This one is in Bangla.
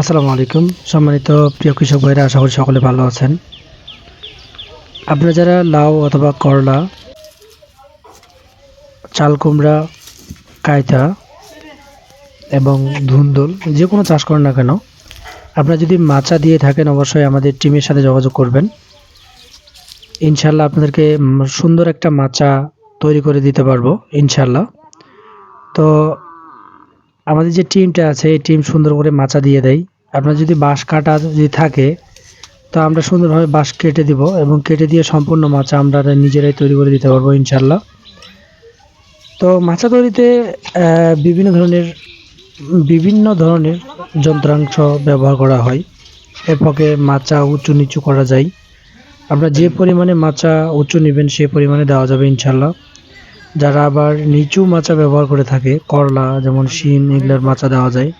আসসালামু আলাইকুম। সম্মানিত প্রিয় কৃষক ভাইরা, আশা করি সকলে ভালো আছেন। আপনারা যারা লাউ অথবা করলা, চাল কুমড়া কায়তা এবং ধুন্দুল যে কোনো চাষ করেন না কেন, আপনারা যদি মাচা দিয়ে থাকেন, অবশ্যই আমাদের টিমের সাথে যোগাযোগ করবেন। ইনশাল্লাহ আপনাদেরকে সুন্দর একটা মাচা তৈরি করে দিতে পারব ইনশাল্লাহ তো আমাদের যে টিমটা আছে, এই টিম সুন্দর করে মাচা দিয়ে দেয়। আপনার যদি বাঁশ কাটা যদি থাকে, তো আমরা সুন্দরভাবে বাঁশ কেটে দিব এবং কেটে দিয়ে সম্পূর্ণ মাচা আমরা নিজেরাই তৈরি করে দিতে পারব ইনশাল্লাহ তো মাচা তৈরিতে বিভিন্ন ধরনের বিভিন্ন ধরনের যন্ত্রাংশ ব্যবহার করা হয়। এর পক্ষে মাচা উঁচু নিচু করা যায়। আপনারা যে পরিমাণে মাচা উঁচু নেবেন, সে পরিমাণে দেওয়া যাবে ইনশাল্লাহ যারা আবার নিচু মাচা ব্যবহার করে থাকে করলা যেমন শিম এগুলোর মাচা দেওয়া যায়।